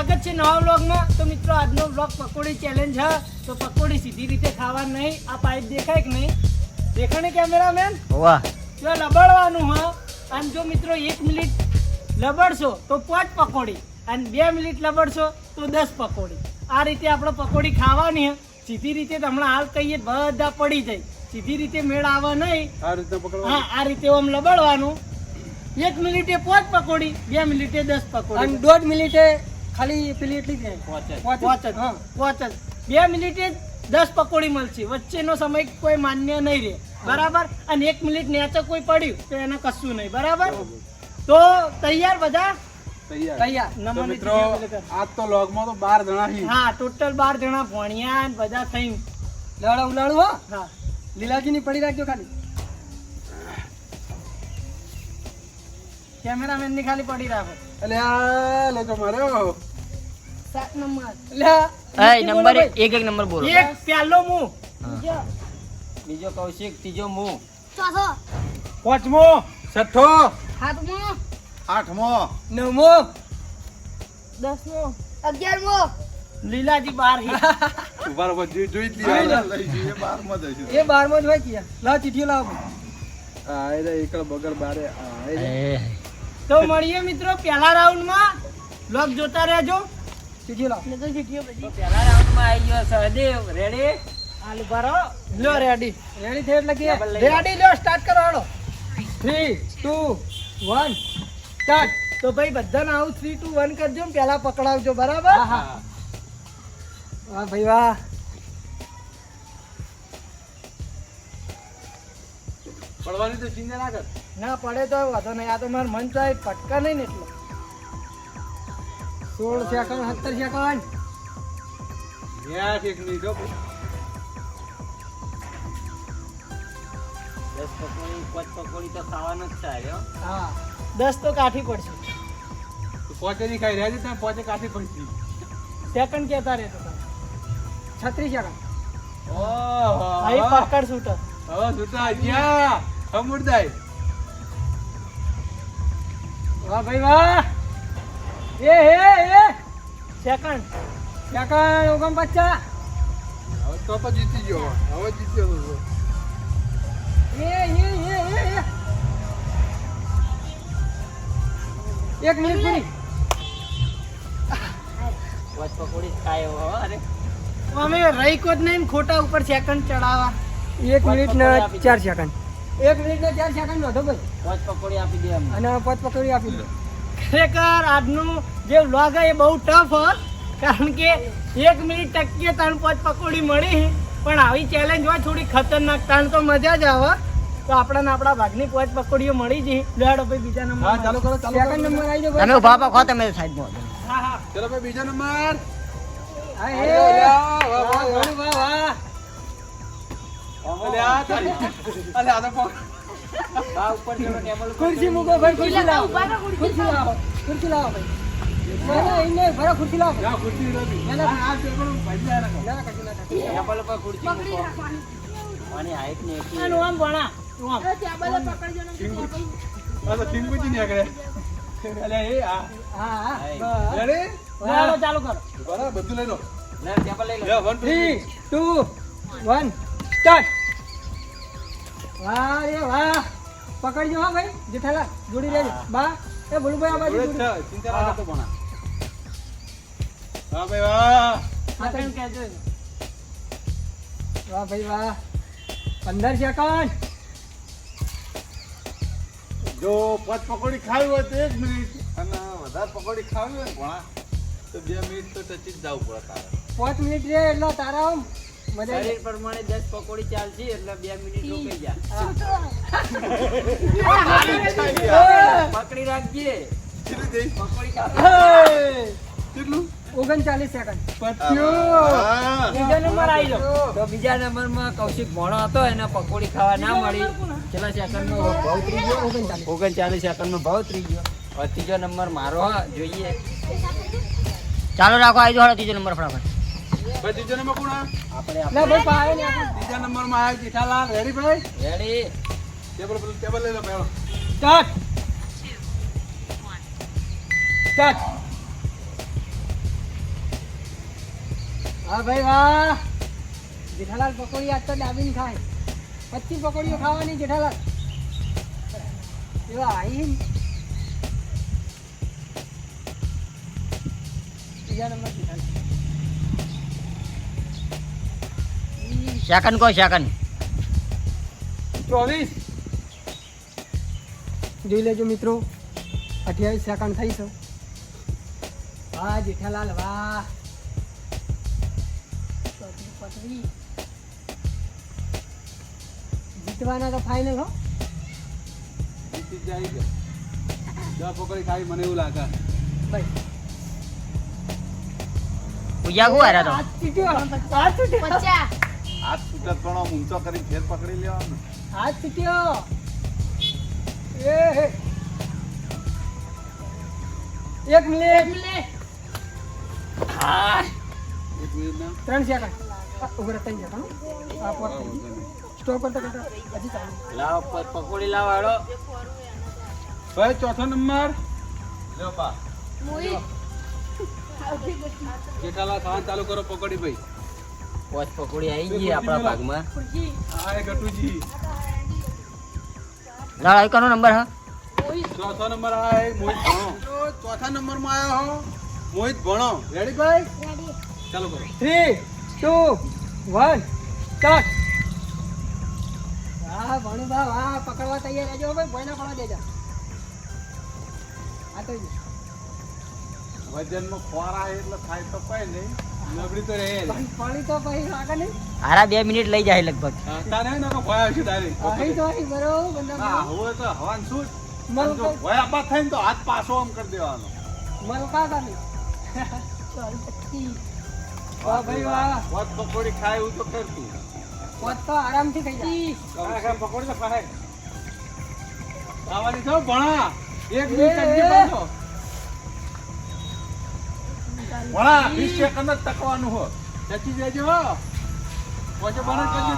સ્વાગત છે નવા વ્લોગમાં. તો મિત્રો આજનો વ્લોગ પકોડી ચેલેન્જ છે તો પકોડી સીધી રીતે ખાવા નહીં. આ પાઇપ દેખાય કે નહીં? દેખાય ને કેમેરામેન વાહ. જો લબડવાનું હા. અને જો મિત્રો એક મિનિટ લબડશો તો પાંચ પકોડી. અને બે મિનિટ લબડશો તો દસ પકોડી. આ રીતે આપણે પકોડી ખાવાની હે. સીધી રીતે તો હમણાં હાલ કહીએ બધા પડી જાય. સીધી રીતે મેળ આવે નહીં. આ રીતે હા આ રીતે આમ લબડવાનું. એક મિનિટે પાંચ પકોડી બે મિનિટે દસ પકોડી. અને દોઢ મિનિટે ખાલી પેલી એટલી જ. પાંચ જ. જ. હા. પાંચ જ. બે મિનિટે દસ પકોડી મળશે. વચ્ચેનો સમય કોઈ માન્ય નહીં રહે. બરાબર? અને એક મિનિટ નેચે કોઈ પડ્યું તો એને કશું નહીં. બરાબર? તો તૈયાર બધા? તૈયાર. તૈયાર. તો નમનની મિત્રો ચીજો પેલે કર. આજ તો લોગમાં તો બાર જણા હા ટોટલ બાર જણા ભણ્યા બધા થઈ લવડા ઉલાળું હો. હા. લીલાજી ની પડી રાખજો ખાલી. કેમેરામેનની ખાલી પડી રાખો. લોકો સાત નંબર. લ્યા, નંબર એક એક નંબર બોલો. એક પહેલો મું. બીજો. કૌશિક ત્રીજો હું પાંચમો. છઠ્ઠો. સાતમો. આઠમો. નવમો. દસમો. અગિયારમો. લીલાજી બાર હી ઊભા જોઈ જોઈ જ લઈ જઈએ બારમાં જ. એ હોય કે. લાવ ચીઠીઓ લાવો. આ એ રે એકલ બગર બારે. આ એ. એ, તો મળીએ મિત્રો પહેલા રાઉન્ડમાં. લોક જોતા રહેજો. પહેલા રાઉન્ડમાં આવી ગયો સહદેવ. રેડી હાલ ભરો. લો રેડી રેડી થઈ એટલે કે લો. રેડી લ્યો સ્ટાર્ટ કરો હાલો. થ્રી ટુ વન સ્ટાર્ટ તો ભાઈ બધાને આવું થ્રી ટુ વન કરજો ને પહેલા પકડાવજો બરાબર? હા હા. વાહ ભાઈ વાહ. પડવાની તો ચિંતા ના કર. ના પડે તો વાંધો નહીં. આ તો મારું મન થાય પટકા નહીં ને એટલે. સોળ સેકન્ડ સત્તર સેકન્ડ. એક મિનિટ દસ પકોડી પાંચ પકોડી તો ખાવાનો જ છે હા. દસ તો કાઠી પડશે. તો પોચે ની ખાઈ રહ્યા છે ત્યાં પોચે કાઢી પડી સેકન્ડ કહેતા રહેતો તમે. છત્રીસ સેકન્ડ. ઓહો. અહીં પકડ શૂટર. હવે ગયા સમુદાય વાહ ભાઈ વાહ. એ હે એ. સેકન્ડ. સેકન્ડ ઓગણ પચાસ હવે તો પણ જીતી ગયો. હવે જીત્યો તો. એ એ એ એ એક મિનિટ પૂરી. વાત પકોડી હો અરે. અમે રહીકો જ નહીં ખોટા ઉપર સેકન્ડ ચડાવવા. એક મિનિટ ને ચાર સેકન્ડ. એક મિનિટ ને ચાર સેકન્ડ વધો ભાઈ. પાંચ પકોડી આપી દે અમને અને પાંચ પકોડી આપી દે. ખરેખર આજનું જે વ્લોગ એ બહુ ટફ હ કારણ કે એક મિનિટ ટકીએ ત્રણ પાંચ પકોડી મળી. પણ આવી ચેલેન્જ હોય થોડી ખતરનાક ત્રણ તો મજા જ આવે. તો આપણાને આપણા ભાગની પાંચ પકોડીઓ મળી જઈ લેડો ભાઈ બીજા નંબર હા ચાલુ કરો ચાલુ સેકન્ડ નંબર આવી જાઓ તમે ઊભા પાકો તમે સાઈડમાં હા હા. ચલો ભાઈ બીજો નંબર. વાહ, વાહ, વાહ, વાહ, ખુરશી મૂકો ભાઈ ખુરશી લાવો ખુરશી લાવો ખુરશી લાવો ભાઈ ના, ના, અહીં નહીં, ભરો ખુરશી લાવો ના, ખુરશી નથી. ના, ના. આ ટેબલ ભાઈ જાય રાખો. ના, ના, કશું ના થાય. ટેબલ ઉપર ખુરશી મૂકો આની હાઈટ ને એટલી આનું આમ ભણા આમ આ તો ટીંગુજી નહીં આગળ. અલે એ આ. હા હા હા. બસ. Ready? લેડો ચાલુ કરો બધું લઈ લો. લે ટેબલ લઈ લો લે, one, ટુ વન સ્ટાર્ટ વાહ રે વાહ. પકડજો હા ભાઈ જેઠાલા જોડી લેજો. બા એ ભોલુભાઈ આ બાજુ જોડી. ચિંતા ના કરતો પણ વાહ ભાઈ વાહ. સેકન્ડ કહેજો એને. વાહ ભાઈ વાહ. પંદર સેકન્ડ. જો પાંચ પકોડી ખાવી હોય તો એક મિનિટ. અને વધારે પકોડી ખાવી હોય ને ભણા તો બે મિનિટ તો ટચી જ જવું પડે તારે. પાંચ મિનિટ રે એટલે તારા આમ. શરીર પ્રમાણે દસ પકોડી ચાલશે એટલે બે મિનિટ રોકાઈ જા. પકડી રાખજે. કેટલી? ઓગણચાલીસ સેકન્ડ. હા. નંબર આવી જાઓ તો બીજા નંબરમાં કૌશિક ભણો હતો એને પકોડી ખાવા ના મળી. છેલ્લા સેકન્ડમાં ભાવ ત્રી ગયો ઓગણચાલીસ સેકન્ડમાં ભાવ ત્રી ગયો ત્રીજો નંબર મારો હ, જોઈએ. ચાલો રાખો આવી જાઓ ત્રીજો નંબર ફટાફટ. ભાઈ ત્રીજો નંબર કોણ આપણે ના ભાઈ પાયો ને ત્રીજા નંબરમાં આવ્યો જેઠાલાલ. રેડી ભાઈ? રેડી ટેબલ પર ટેબલ લઈ લો પહેલો. સ્ટાર્ટ સ્ટાર્ટ હા ભાઈ વાહ જેઠાલાલ પકોડી આજ તો દાબીને ખાય. પચીસ પકોડીઓ ખાવાની જેઠાલાલ. એવા આવી બીજા નંબર જેઠાલાલ. સેકન્ડ કહો સેકન્ડ ચોવીસ. જોઈ લેજો મિત્રો અઠ્યાવીસ સેકન્ડ થઈ છે. વાહ જેઠાલાલ વાહ. જીતવાના તો ફાઈનલ હો. જીતી જાય જા પકડી ખાઈ મને એવું લાગે. ભાઈ. પૂજા કુવારા તો. 50 પણ ઊંચો કરી ફેર પકડી લેવાનો. હાથ છૂટ્યો એ એક મિનિટ. એક મિનિટ. ના. ત્રણ સેકન્ડ. ઊભો રહે ત્રણ સેકન્ડ આ પોત સ્ટોપ કરતા કરતા હજી ચાલુ. લાવ પકોડી લાવ હાડો ભાઈ ચોથો નંબર. લ્યો પા ખાવાનું ચાલુ કરો પકોડી ભાઈ. પોચ પકોડી આવી ગઈ આપણા ભાગમાં. હા ગટુજી. લાવ આવી કનો નંબર હા? ચોથો નંબર આ એ મોહિત ભણો. ચોથા નંબરમાં આવ્યો હો. મોહિત ભણો. રેડી ભાઈ ચાલો કરો થ્રી ટુ વન સ્ટાર્ટ વાહ ભણુભા વાહ પકડવા તૈયાર રહેજો ભાઈ. ભોયના પડવા દેજો. આ તો વજન નો ખોરા એટલે થાય તો કઈ નહીં. નબળી તો રહે પાણી પાણી તો પછી લાગે નહીં. હારા બે મિનિટ લઈ જાય લગભગ. તારે ના તો ભય આવશે તારે. અહીં તો અહીં બરોબર હા હવે તો હવાન શું? મલકા જો ભય આબા થાય તો હાથ પાછો આમ કરી દેવાનો. મલકા તા નહીં ચાલ પચીસ વાહ ભાઈ વાહ. વાત પકોડી ખાય એવું તો કરતું પોત તો આરામથી થઈ જાય. પકોડી તો ખાય. ખાવાની છો ભણા. એક મિનિટ. પાછો સેકન્ડ જ તકવાનું હો. ચચી જજો હો. બને કરજો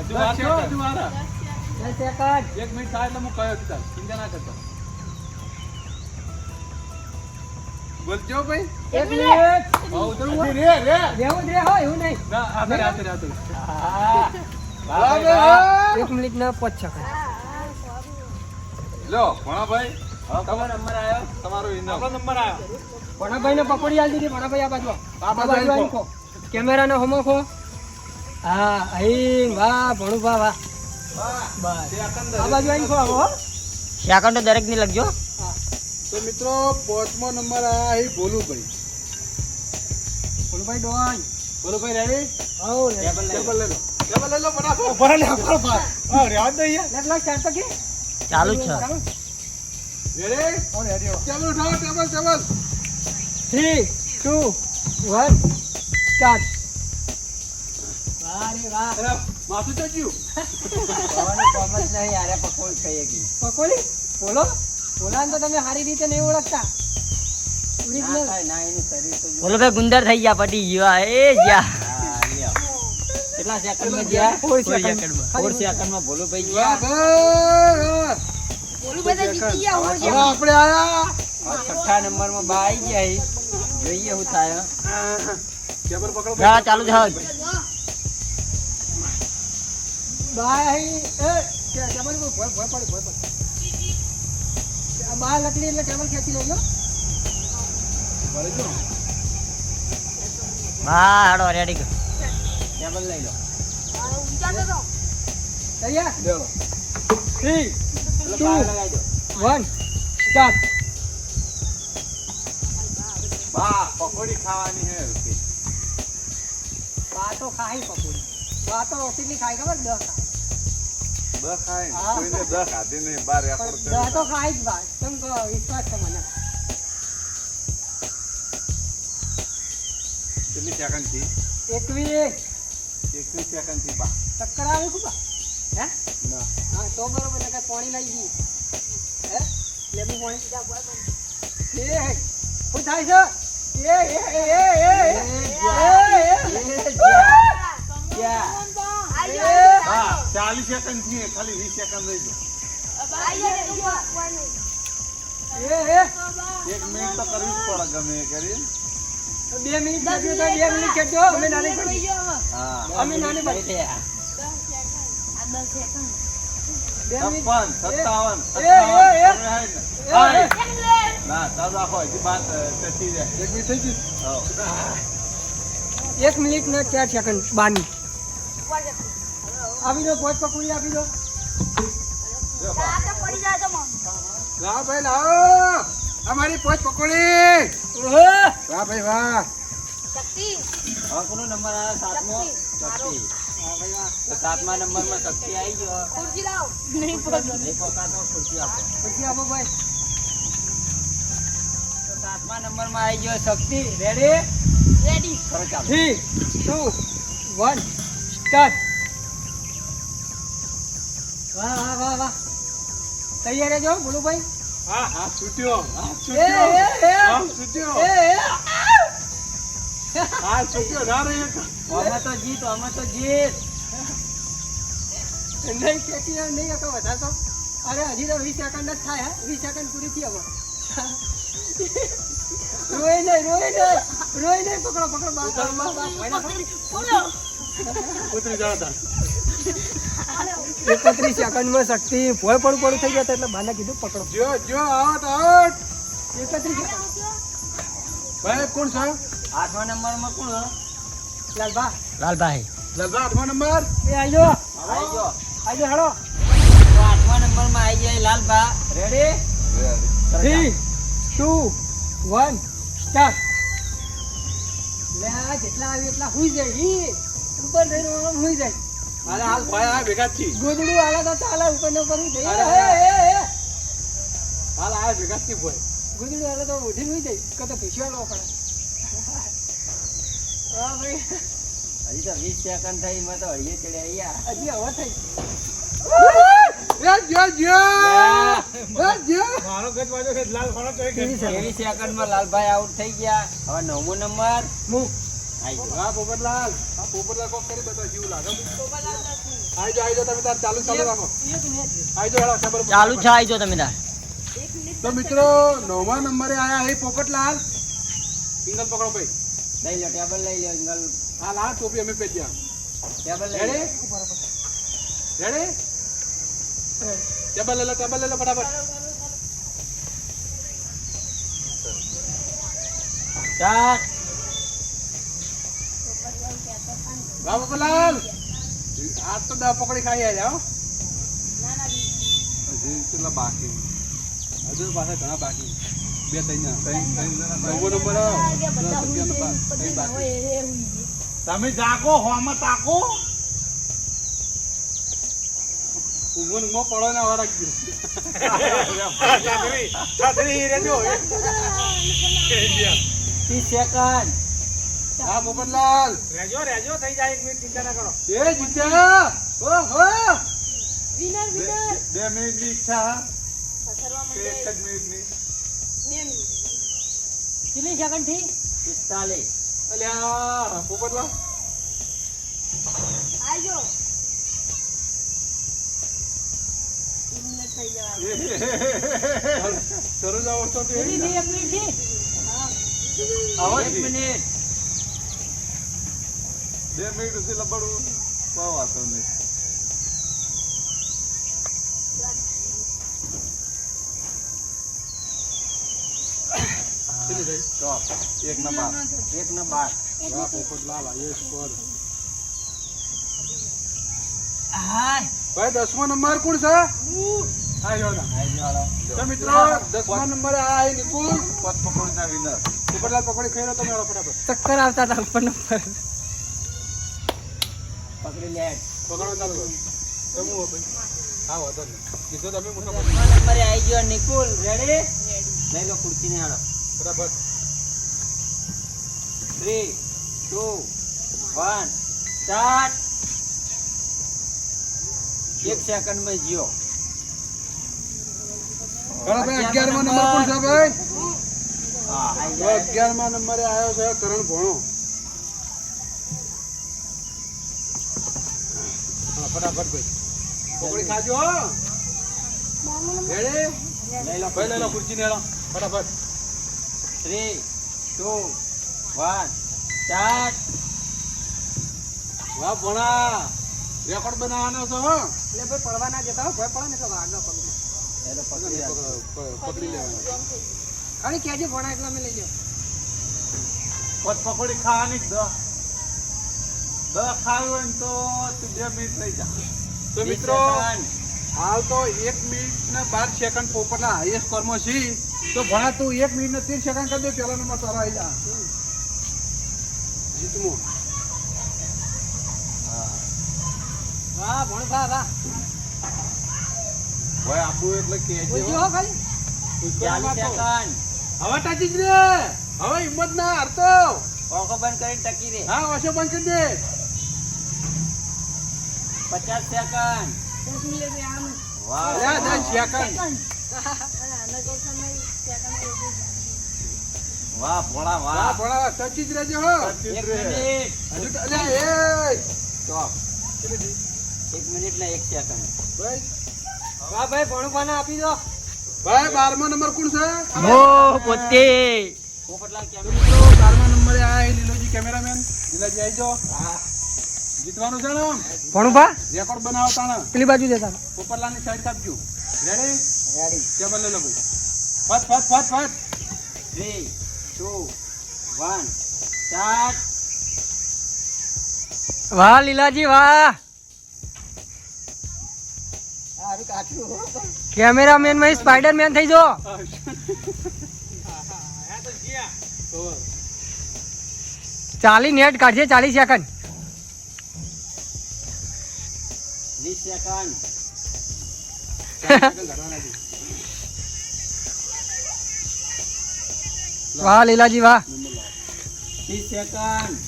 હજુ હજુ. સેકન્ડ એક મિનિટ થાય એટલે હું કયો દીધા ચિંતા ના કરતો. બોલજો ભાઈ. એક મિનિટ. હા, રે રે. રહેવું જ હો એવું નહીં. ના આતે આતે આતે એક મિનિટ ના પાંચ સેકન્ડ લો ભણા તમારો નંબર આવ્યો તમારો આપણો નંબર આવ્યો ભણાભાઈ ને પકોડી આલી દીધી ભણાભાઈ આ બાજુ આ બાજુ આવીને આવીને ખો. કેમેરાનો હોમો ખો. હા અહીં વાહ ભણુભા વાહ બસ. આ બાજુ આવીને ખો આવો સેકન્ડ દરેકની લખજો. તો મિત્રો પાંચમો નંબર આ અહીં ભોલુભાઈ. ભોલુભાઈ ડોન ભોલુભાઈ રેડી આવો ટેબલ લઈ લો. ટેબલ લઈ લો. બરાબર ભરા લે બરાબર આ રેવા દઈએ લેટ લાગ ચાર તો કે ચાલુ છે. થ્રી ટુ વન સ્ટાર્ટ બોલો તો તમે સારી રીતે નહીં ઓળખતા બોલો ભાઈ ગુંદર થઈ ગયા પટી ગયા. એ ગયા કેટલા સેકન્ડમાં ગયા ફોર ફોર સેકન્ડ. સેકન્ડમાં. ફોર સેકન્ડમાં બોલો ભાઈ જીતી ગયા ભાઈ હવે આપણે આયા. છઠ્ઠા નંબરમાં બા આવી ગયા. જોઈએ હું થાય. કેબર પકડો હા ચાલુ છે બાય એ ટેબલ ભોય ભોય પડ ભોય પડ. આ બાર લકડી એટલે ટેબલ ખેંચી લેજો હા હાડો રેડી ટેબલ લઈ લો. તૈયાર? લ્યો. થ્રી ટુ વન સ્ટાર્ટ બા પકોડી ખાવાની હે રૂપી. બા તો ખાઈ પકોડી. બા તો કેટલી ખાઈ ખબર? દસ ખાય દસ ખાય કોઈને દસ ખાધી નહીં બાર રેકોર્ડ દસ તો ખાઈ જ બા કેમ કે વિશ્વાસ છે મને. કેટલી સેકન્ડથી? એકવીસ. એકવીસ સેકન્ડથી બા ચક્કર આવે ખૂબ હે ના હા તો બરોબર ને કાંઈ પાણી લઈ ગઈ હે લેબુ પાણી એ હે થાય છે એ એ એ એ એ એ એ હા ચાલીસ સેકન્ડથી ખાલી વીસ સેકન્ડ રહી ગયો એ એ એક મિનિટ તો કરવી જ પડે ગમે કરી બે મિનિટ બે મિનિટ અમે નાની અમે નાની પડી એક મિનિટ થઈ ગઈ એક મિનિટ ને ચાર સેકન્ડ બાની આવી દો પોચ પકડી આપી દો. ભાઈ લાવો. અમારી પોચ પકોડી! ઓહો! વાહ ભાઈ વાહ. હવે કોનો નંબર આવે? સાતમો? શક્તિ. તો સાતમા નંબરમાં શક્તિ આવી ગયો. નહીં પકાતો ખુરશી આપો. ખુરશી આપો ભાઈ. તો સાતમા નંબરમાં આવી ગયો શક્તિ. રેડી કરો ચાલો. થ્રી ટુ વન સ્ટાર્ટ વાહ વાહ વાહ વાહ. તૈયાર રહેજો બોલો ભાઈ હા હા છૂટ્યો. હા એ એ એ. હા છૂટ્યો. એ એ. હા છૂટ્યો. ના રે અમે તો જીત અમે તો જીત. નહીં ખેંચી જાય, નહીં હતો વધારતો અરે હજી તો વીસ સેકન્ડ જ થાય વીસ સેકન્ડ પૂરી થઈ હવે રોય નહીં રોય નહીં રોય નહીં પકડો પકડો. ઉતરી જાઓ તાર એકત્રીસ સેકન્ડમાં શક્તિ ભોય પડું પડું થઈ ગયા એટલે બાને કીધું પકડો. જો જો આઉટ આઉટ એકત્રીસ ભાઈ કોણ છે? આઠમા નંબરમાં કોણ લાલબા લાલભાઈ. લગા આઠમા નંબર? એ આજો આજો હેડો તો આઠમા નંબરમાં આવી ગયા Lalbha. Ready three two one start લે જેટલા આવી એટલા હુઈ જાય. ઉપર થઈને હુઈ જાય. અરે હાલ ભાઈ આ ભેગા જ છી ગોદડું આલે તો ચાલે ઉપર ને. હાલ આ ભેગા જ છી ભાઈ. ગોદડું આલે તો ઉઠીને હુઈ જાય કાં તો લો પડે. હા ભાઈ. હજી તો વીસ સેકન્ડ થઈ એમાં તો હળીએ ચડ્યા અહીંયા. હજી હવે થઈ. એ જો જો એ જો ત્રેવીસ લાલભાઈ આઉટ થઈ ગયા. હવે નવમો નંબર. હા પોપટલાલ. હા પોપટલાલ કોક કરી બતાવ જીવ લાગે. આઈ જો આઈ જો તમે તાર ચાલુ ચાલુ રાખો. આઈ જો હેડો ખબર ચાલુ છે આવી જો તમે તાર. તો મિત્રો નવમા નંબરે આયા હે પોપટલાલ. સિંગલ પકડો ભાઈ. લઈ લો ટેબલ લઈ લો ઇંગલ હાલ આ ટોપી અમે પહેર્યા. ટેબલ લઈ લો. રેડી રેડી ટેબલ લઈ લો ટેબલ લઈ લો ફટાફટ. ચાર. પોપટલાલ આ તો દા પકડી ખાઈ હો. હજી કેટલા બાકી? હજુ પાસે ઘણા બાકી. બે ત્રણ નવમો નંબર તમે જાગો હોમાં તાકો. ઊંઘો પડો ને રાખજો. ત્રીસ સેકન્ડ હા મોહનલાલ રેજો રેજો થઈ જાય એક મિનિટ ચિંતા ના કરો. એ જીત્યા ઓહો બે મિનિટની ઈચ્છા. સસરવા કે એક જ મિનિટની બે કેટલી સેકન્ડથી પિસ્તાલીસ. અલ્યા પોપટલાલ. શરૂ જ તો એક મિનિટથી આવો એક જ ને. મિનિટ બે મિનિટ સુધી લબડવું? કોઈ વાંધો નહીં. એક ના એક ને ભાઈ દસમો નંબર કોણ છે? ના. તો મિત્રો દસમા નંબર આ હે નિકુલ પત પકોડીના વિનર પોપટલાલ પકોડી ખાઈ લો તમે ફટાફટ. ચક્કર આવતા હતા ઉપર ને પકડી લે પકડો ચાલુ તમે હો ભાઈ હા વાંધો નહીં કીધું તમે મોટો નંબરે આવી ગયો નિકુલ રેડી લઈ લો ખુરશી હાલો ફટાફટ થ્રી ટુ વન સ્ટાર્ટ એક સેકન્ડમાં જીઓ ભાઈ નંબર કોણ છે ભાઈ? અગિયારમા નંબરે આવ્યો છે કરણ ભોણો. ફટાફટ ભાઈ પકોડી ખાજો હો. રેડી? લઈ લો ભાઈ લઈ લો ખુરશી ને ફટાફટ. થ્રી ટુ વન સ્ટાર્ટ વાહ ભણા. રેકોર્ડ બનાવવાનો છો હો. એટલે ભાઈ પડવા ના જતા હો. ભાઈ પડે ને એટલે વાગ ના પકડી. પકડ- પકડી લેવાનું ખાલી કહેજો ભણા એટલે અમે લઈ પચ પકોડી ખાવાની જ દસ ખાવી તો તું બે મિનિટ લઈ જા. તો મિત્રો હાલ તો એક મિનિટ ને બાર સેકન્ડ પોપટના હાઈએસ્ટ કર્મો છે. તો ભણા તું એક મિનિટ ને ત્રીસ સેકન્ડ કરી દે પેલા નંબર તારા આવી જા. જીતમો. વાહ ભણ વાહ ભાઈ આપું એટલે બોલજો જો ખાલી ચાલીસ સેકન્ડ હવે ટકી જ રે. હવે હિંમત ના હારતો આંખો બંધ કરીને ટકી રે. હા ઓછો બંધ કરી દે. પચાસ સેકન્ડ. વાહ. દસ સેકન્ડ. વાહ ભોળા વાહ. ભણા ટકી રહેજો હો. એક મિનિટ. હજુ તો- એ સ્ટોપ. એક મિનિટ ને એક સેકન્ડ. ભાઈ. વાહ ભાઈ ભણું પાના આપી દો. ભાઈ બારમો નંબર કોણ છે? પોતે. પોપટલાલ બારમા નંબરે આ લીલોજી કેમેરામેન. લીલાજી આવી જીતવાનું છે ને ભણું ભા રેકોર્ડ બનાવો તાણે પેલી બાજુ જતા પોપરલાલની સાઈડ કાપજો. રેડી રેડી ટેબલ લઈ લો ભાઈ. ફટ ફટ ફટ ફટ. થ્રી ટુ વન સ્ટાર્ટ વાહ લીલાજી વાહ. કેમેરામેનમાં સ્પાઈડરમેન થઈ જો ચાલી નેટ કાઢજે ચાલીસ સેકન્ડ. વીસ સેકન્ડ વાહ લીલાજી વાહ. ત્રીસ સેકન્ડ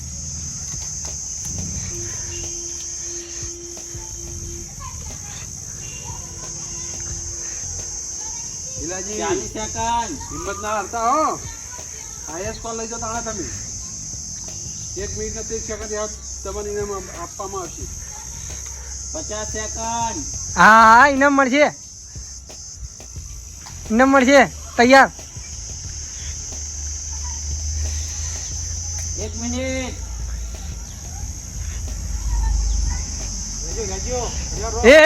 લીલાજી. ચાલીસ સેકન્ડ હિંમત ના હારતા હો. આઈએસ કોલ લઈ જાઓ તાણે તમે. એક મિનિટ ને ત્રીસ સેકન્ડ યાદ ઇનામ આપવામાં આવશે. પચાસ સેકન્ડ. હા હા ઇનામ મળશે. ઇનામ મળશે. તૈયાર. એક મિનિટ. એ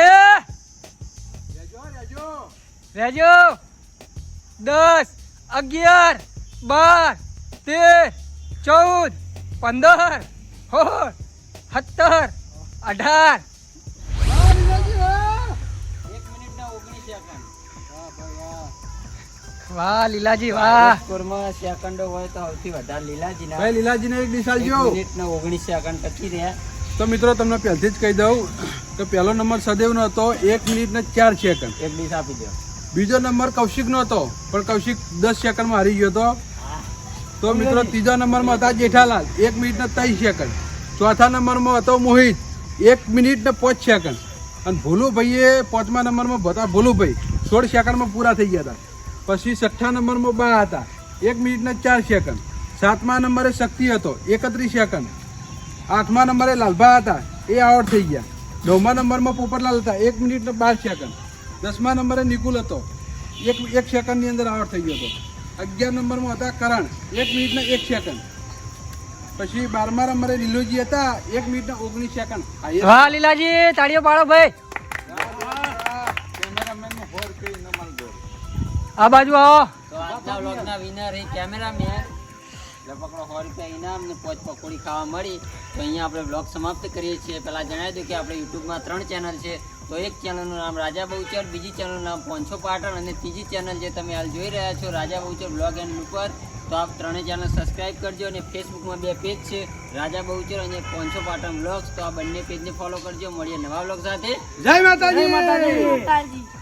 રેજો. દસ અગિયાર બાર તેર ચૌદ પંદર સોળ સત્તર અઢાર વાહ લીલાજી વાહ. સ્કોરમાં સેકન્ડો હોય તો સૌથી વધારે લીલાજીના. ભાઈ લીલાજીને એક ડીશ એક આલજો મિનિટ ને ઓગણીસ સેકન્ડ ટકી રહ્યા. તો મિત્રો તમને પહેલથી જ કહી દઉં કે પહેલો નંબર સદેવનો હતો એક મિનિટ ને ચાર સેકન્ડ. એક ડીશ આપી દો બીજો નંબર કૌશિકનો હતો પણ કૌશિક દસ સેકન્ડમાં હારી ગયો હતો. તો મિત્રો ત્રીજા નંબરમાં હતા જેઠાલાલ એક મિનિટ ને ત્રીસ સેકન્ડ. ચોથા નંબરમાં હતો મોહિત એક મિનિટ ને પાંચ સેકન્ડ. અને ભોલુભાઈએ પાંચમા નંબરમાં હતા ભોલુભાઈ સોળ સેકન્ડમાં પૂરા થઈ ગયા હતા. પછી છઠ્ઠા નંબરમાં બા હતા. એક મિનિટના ચાર સેકન્ડ સાતમા નંબરે શક્તિ હતો, એકત્રીસ સેકન્ડ આઠમા નંબરે લાલભા હતા, એ આઉટ થઈ ગયા. નવમા નંબરમાં પોપટલાલ હતા, એક મિનિટનો બાર સેકન્ડ દસમા નંબરે નિકુલ હતો, એક એક સેકન્ડની અંદર આઉટ થઈ ગયો હતો. અગિયાર નંબરમાં હતા કરણ, એક મિનિટના એક સેકન્ડ પછી બારમા નંબરે લીલોજી હતા, એક મિનિટના ઓગણીસ સેકન્ડ હા, લીલાજી, તાળીઓ પાડો ભાઈ. આ બાજુ આવો. તો આજના વ્લોગના વિનર એ કેમેરામેન એટલે સો રૂપિયા ઇનામ ને પોચ પકોડી ખાવા મળી. તો અહીંયા આપણે બ્લોગ સમાપ્ત કરીએ છીએ. પહેલાં જણાવી દઉં કે આપણે યુટ્યુબમાં ત્રણ ચેનલ છે. તો એક ચેનલનું નામ રાજા બહુચર બીજી ચેનલનું નામ પોંછો પાટણ અને ત્રીજી ચેનલ જે તમે હાલ જોઈ રહ્યા છો રાજા બહુચર બ્લોગ એન્ડ ઉપર તો આપ ત્રણેય ચેનલ સબસ્ક્રાઇબ કરજો અને ફેસબુકમાં બે પેજ છે રાજા બહુચર અને પોંછો પાટણ બ્લોગ્સ તો આ બંને પેજને ફોલો કરજો. મળીએ નવા બ્લોગ સાથે. જય માતાજી. માતાજી.